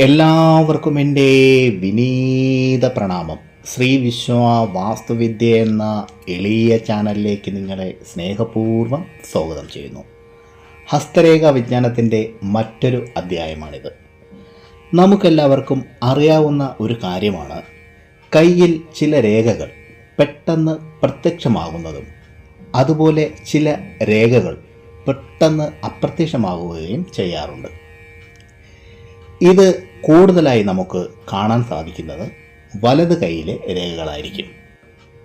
എല്ലാവർക്കും എന്റെ വിനീത പ്രണാമം. ശ്രീ വിശ്വ വാസ്തുവിദ്യ എന്ന എളിയ ചാനലിലേക്ക് നിങ്ങളെ സ്നേഹപൂർവം സ്വാഗതം ചെയ്യുന്നു. ഹസ്തരേഖ വിജ്ഞാനത്തിന്റെ മറ്റൊരു അധ്യായമാണിത്. നമുക്കെല്ലാവർക്കും അറിയാവുന്ന ഒരു കാര്യമാണ്. കയ്യിൽ ചില രേഖകൾ പെട്ടെന്ന് പ്രത്യക്ഷമാകുന്നതും അതുപോലെ ചില രേഖകൾ പെട്ടെന്ന് അപ്രത്യക്ഷമാകുകയും ചെയ്യാറുണ്ട്. ഇത് കൂടുതലായി നമുക്ക് കാണാൻ സാധിക്കുന്നത് വലത് കൈയിലെ രേഖകളായിരിക്കും.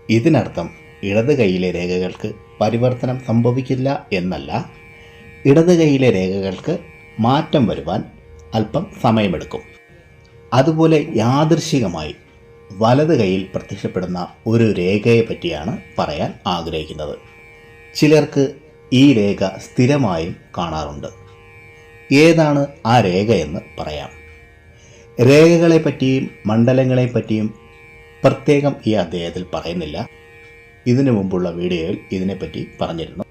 ഇതിനർത്ഥം ഇടത് കൈയിലെ രേഖകൾക്ക് പരിവർത്തനം സംഭവിക്കില്ല എന്നല്ല ഇടത് കൈയിലെ രേഖകൾക്ക് മാറ്റം വരുവാൻ അല്പം സമയമെടുക്കും. അതുപോലെ യാദൃശികമായി വലത് കൈയിൽ പ്രത്യക്ഷപ്പെടുന്ന ഒരു രേഖയെ പറ്റിയാണ് പറയാൻ ആഗ്രഹിക്കുന്നത്. ചിലർക്ക് ഈ രേഖ സ്ഥിരമായും കാണാറുണ്ട്. ഏതാണ് ആ രേഖയെന്ന് പറയാം. രേഖകളെ പറ്റിയും മണ്ഡലങ്ങളെ പറ്റിയും പ്രത്യേകം ഈ അദ്ദേഹത്തിൽ പറയുന്നില്ല. ഇതിനു മുമ്പുള്ള വീഡിയോയിൽ ഇതിനെപ്പറ്റി പറഞ്ഞിരുന്നു.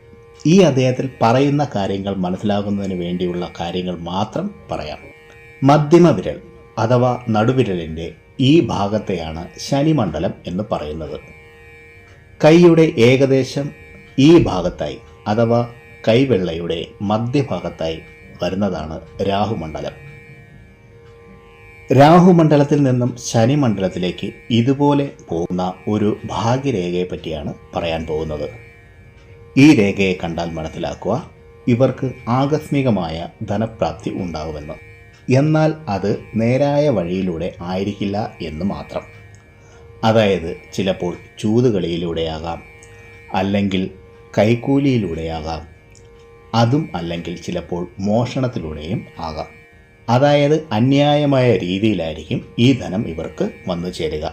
ഈ അദ്ദേഹത്തിൽ പറയുന്ന കാര്യങ്ങൾ മനസ്സിലാകുന്നതിന് വേണ്ടിയുള്ള കാര്യങ്ങൾ മാത്രം പറയാം. മധ്യമ വിരൽ അഥവാ നടുവിരലിന്റെ ഈ ഭാഗത്തെയാണ് ശനിമണ്ഡലം എന്ന് പറയുന്നത്. കൈയുടെ ഏകദേശം ഈ ഭാഗത്തായി അഥവാ കൈവെള്ളയുടെ മധ്യഭാഗത്തായി വരുന്നതാണ് രാഹുമണ്ഡലം രാഹുമണ്ഡലത്തിൽ നിന്നും ശനിമണ്ഡലത്തിലേക്ക് ഇതുപോലെ പോകുന്ന ഒരു ഭാഗ്യരേഖയെ പറ്റിയാണ് പറയാൻ പോകുന്നത്. ഈ രേഖയെ കണ്ടാൽ മനസ്സിലാക്കുക ഇവർക്ക് ആകസ്മികമായ ധനപ്രാപ്തി ഉണ്ടാകുമെന്ന് എന്നാൽ അത് നേരായ വഴിയിലൂടെ ആയിരിക്കില്ല എന്ന് മാത്രം. അതായത് ചിലപ്പോൾ ചൂതുകളിയിലൂടെയാകാം അല്ലെങ്കിൽ കൈക്കൂലിയിലൂടെയാകാം അതും അല്ലെങ്കിൽ ചിലപ്പോൾ മോഷണത്തിലൂടെയും ആകാം. അതായത് അന്യായമായ രീതിയിലായിരിക്കും ഈ ധനം ഇവർക്ക് വന്നു ചേരുക.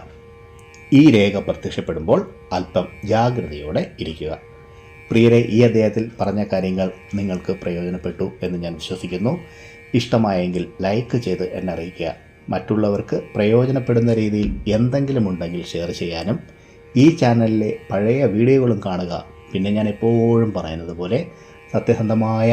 ഈ രേഖ പ്രത്യക്ഷപ്പെടുമ്പോൾ അല്പം ജാഗ്രതയോടെ ഇരിക്കുക. പ്രിയരെ ഈ അദ്ദേഹത്തിൽ പറഞ്ഞ കാര്യങ്ങൾ നിങ്ങൾക്ക് പ്രയോജനപ്പെട്ടു എന്ന് ഞാൻ വിശ്വസിക്കുന്നു. ഇഷ്ടമായെങ്കിൽ ലൈക്ക് ചെയ്ത് എന്നെ അറിയിക്കുക. മറ്റുള്ളവർക്ക് പ്രയോജനപ്പെടുന്ന രീതിയിൽ എന്തെങ്കിലും ഉണ്ടെങ്കിൽ ഷെയർ ചെയ്യാനും ഈ ചാനലിലെ പഴയ വീഡിയോകളും കാണുക. പിന്നെ ഞാൻ എപ്പോഴും പറയുന്നത് പോലെ സത്യസന്ധമായ